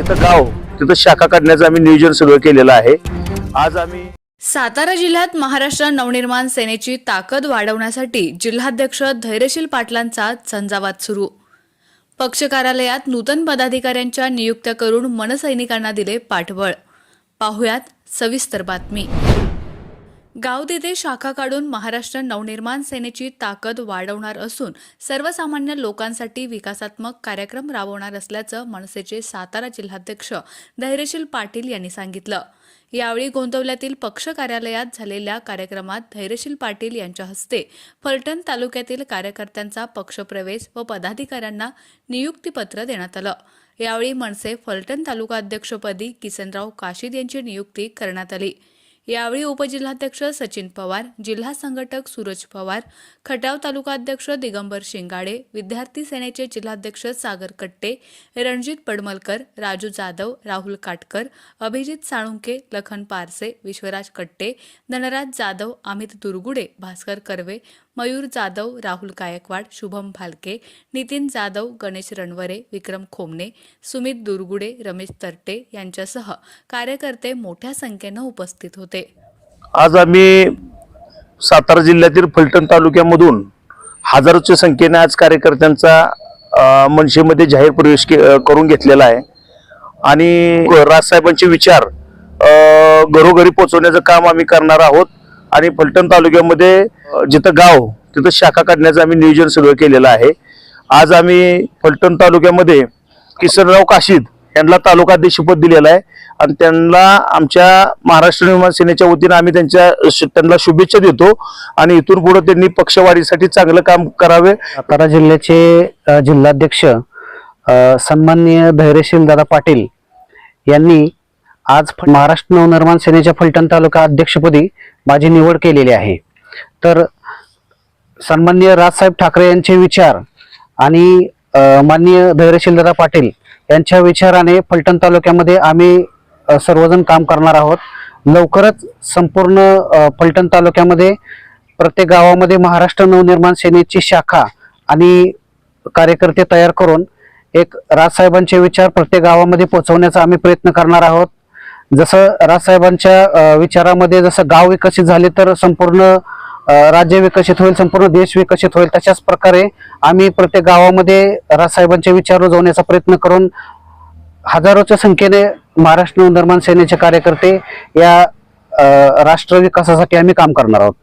जिथं गाव तिथं शाखा काढण्याचं आम्ही नियोजन सगळं केलेलं आहे. आज आम्ही सातारा जिल्ह्यात महाराष्ट्र नवनिर्माण सेनेची ताकद वाढवण्यासाठी जिल्हाध्यक्ष धैर्यशील पाटलांचा झंझावात सुरू. पक्ष कार्यालयात नूतन पदाधिकाऱ्यांच्या नियुक्त्या करून मनसैनिकांना दिले पाठबळ. पाहुयात सविस्तर बातमी. गाव तिथे शाखा काढून महाराष्ट्र नवनिर्माण सेनेची ताकद वाढवणार असून सर्वसामान्य लोकांसाठी विकासात्मक कार्यक्रम राबवणार असल्याचं मनसेचे सातारा जिल्हाध्यक्ष धैर्यशील पाटील यांनी सांगितलं. यावेळी गोंदवल्यातील पक्ष कार्यालयात झालेल्या कार्यक्रमात धैर्यशील पाटील यांच्या हस्ते फलटण तालुक्यातील कार्यकर्त्यांचा पक्षप्रवेश व पदाधिकाऱ्यांना नियुक्तीपत्र देण्यात आलं. यावेळी मनसे फलटण तालुका अध्यक्षपदी किसनराव काशीद यांची नियुक्ती करण्यात आली. यावेळी उपजिल्हाध्यक्ष सचिन पवार जिल्हा संघटक सूरज पवार खटाव तालुकाध्यक्ष दिगंबर शिंगाडे विद्यार्थी सेनेचे जिल्हाध्यक्ष सागर कट्टे रणजित पडमलकर राजू जाधव राहुल काटकर अभिजित साळुंके लखन पारसे विश्वराज कट्टे धनराज जाधव अमित दुर्गुडे भास्कर कर्वे मयूर जाधव राहुल गायकवाड शुभम भालके नितीन जाधव गणेश रणवरे विक्रम खोमणे सुमित दुर्गुडे रमेश तरटे यांच्यासह कार्यकर्ते मोठ्या संख्येनं उपस्थित होते. आज आम्ही सातारा जिल्ह्यातील फलटण तालुक्यामधून हजारोच्या संख्येने आज कार्यकर्त्यांचा मनसेमध्ये जाहीर प्रवेश के- करून घेतलेला आहे. आणि राजसाहेबांचे विचार घरोघरी पोहोचवण्याचं काम आम्ही करणार आहोत. आणि फलटण तालुक्यामध्ये जिथं गाव तिथं शाखा काढण्याचं आम्ही नियोजन सगळं केलेलं आहे. आज आम्ही फलटण तालुक्यामध्ये किसनराव काशीद यांना तालुकाध्यक्षपद दिलेलं आहे. आणि त्यांना आमच्या महाराष्ट्र निर्माण सेनेच्या वतीनं आम्ही त्यांच्या त्यांना शुभेच्छा देतो. आणि इथून पुढे त्यांनी पक्षवाढीसाठी चांगलं काम करावे. सातारा जिल्ह्याचे जिल्हाध्यक्ष सन्माननीय धैर्यशील दादा पाटील यांनी आज महाराष्ट्र नवनिर्माण सेनेच्या फलटण तालुका अध्यक्षपदी माझी निवड केलेली आहे. तर सन्माननीय राजसाहेब ठाकरे यांचे विचार आणि माननीय धैर्यशील पाटील यांच्या विचाराने फलटण तालुक्यामध्ये आम्ही सर्वजण काम करणार आहोत. लवकरच संपूर्ण फलटण तालुक्यामध्ये प्रत्येक गावामध्ये महाराष्ट्र नवनिर्माण सेनेची शाखा आणि कार्यकर्ते तयार करून एक राजसाहेबांचे विचार प्रत्येक गावामध्ये पोहोचवण्याचा आम्ही प्रयत्न करणार आहोत. जसं राजसाहेबांच्या विचारामध्ये जसं गाव विकसित झाले तर संपूर्ण राज्य विकसित होईल संपूर्ण देश विकसित होईल तशाच प्रकारे आम्ही प्रत्येक गावामध्ये राजसाहेबांचे विचार रुजवण्याचा प्रयत्न करून हजारोच्या संख्येने महाराष्ट्र नवनिर्माण सेनेचे कार्यकर्ते या राष्ट्र विकासासाठी आम्ही काम करणार आहोत.